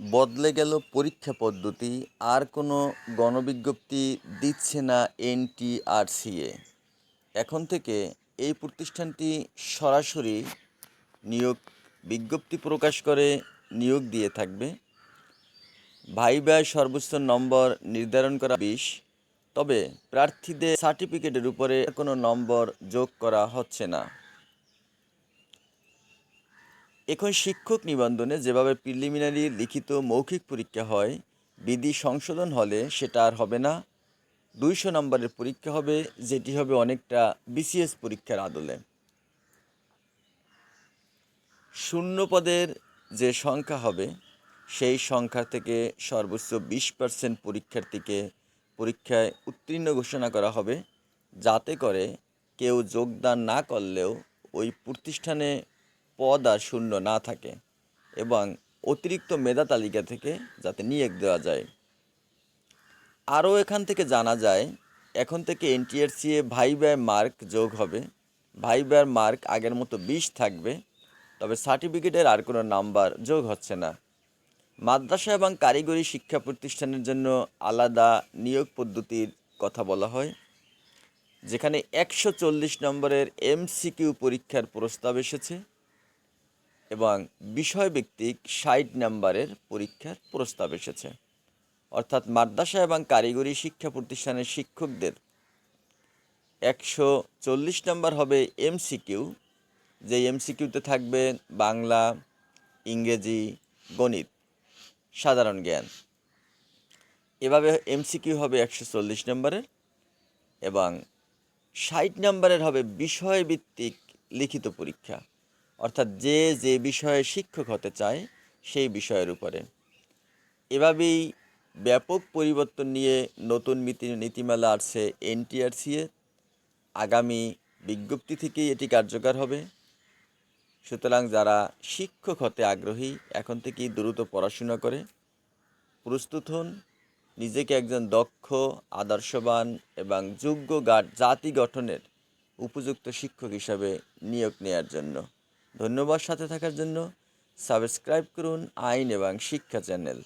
বদলে গেল পরীক্ষা পদ্ধতি, আর কোনো গণবিজ্ঞপ্তি দিচ্ছে না এনটিআরসিএ। এখন থেকে এই প্রতিষ্ঠানটি সরাসরি নিয়োগ, বিজ্ঞপ্তি প্রকাশ করে নিয়োগ দিয়ে থাকবে। ভাইবার সর্বোচ্চ নম্বর নির্ধারণ করা বিশ, তবে প্রার্থীদের সার্টিফিকেটের উপরে কোনো নম্বর যোগ করা হচ্ছে না। এখন শিক্ষক নিবন্ধনে যেভাবে প্রিলিমিনারি, লিখিত, মৌখিক পরীক্ষা হয়, বিধি সংশোধন হলে সেটা আর হবে না। দুইশো নম্বরের পরীক্ষা হবে, যেটি হবে অনেকটা বিসিএস পরীক্ষার আদলে। শূন্য পদের যে সংখ্যা হবে, সেই সংখ্যা থেকে সর্বোচ্চ বিশ পার্সেন্ট পরীক্ষার্থীকে পরীক্ষায় উত্তীর্ণ ঘোষণা করা হবে। যাতে করে কেউ যোগদান না করলেও ওই প্রতিষ্ঠানে পদ আর শূন্য না থাকে এবং অতিরিক্ত মেধা তালিকা থেকে যাতে নিয়োগ দেওয়া যায়। আরও এখান থেকে জানা যায়, এখন থেকে এনটিআরসিএ ভাই ব্যয় মার্ক যোগ হবে। ভাই ব্যয়ের মার্ক আগের মতো বিশ থাকবে, তবে সার্টিফিকেটের আর কোনো নাম্বার যোগ হচ্ছে না। মাদ্রাসা এবং কারিগরি শিক্ষা প্রতিষ্ঠানের জন্য আলাদা নিয়োগ পদ্ধতির কথা বলা হয়, যেখানে একশো চল্লিশ নম্বরের এমসিকিউ পরীক্ষার প্রস্তাব এসেছে। এবং বিষয়ভিত্তিক ষাট নাম্বারের পরীক্ষার প্রস্তাব এসেছে। অর্থাৎ মাদ্রাসা এবং কারিগরি শিক্ষা প্রতিষ্ঠানের শিক্ষকদের একশো চল্লিশ নম্বর হবে এমসিকিউ যে এমসিকিউতে থাকবে বাংলা, ইংরেজি, গণিত, সাধারণ জ্ঞান। এভাবে এমসিকিউ হবে একশো চল্লিশ নম্বরের এবং ষাট নম্বরের হবে বিষয়ভিত্তিক লিখিত পরীক্ষা। অর্থাৎ যে যে বিষয়ে শিক্ষক হতে চায়, সেই বিষয়ের উপরে। এভাবেই ব্যাপক পরিবর্তন নিয়ে নতুন নীতি, নীতিমালা আসছে এনটিআরসিএ আগামী বিজ্ঞপ্তি থেকেই এটি কার্যকর হবে। সুতরাং যারা শিক্ষক হতে আগ্রহী, এখন থেকেই দ্রুত পড়াশোনা করে। প্রস্তুত হন, নিজেকে একজন দক্ষ, আদর্শবান এবং যোগ্য জাতি গঠনের উপযুক্ত শিক্ষক হিসাবে নিয়োগ নেয়ার জন্য। ধন্যবাদ সাথে থাকার জন্য সাবস্ক্রাইব করুন আইন এবং শিক্ষা চ্যানেল।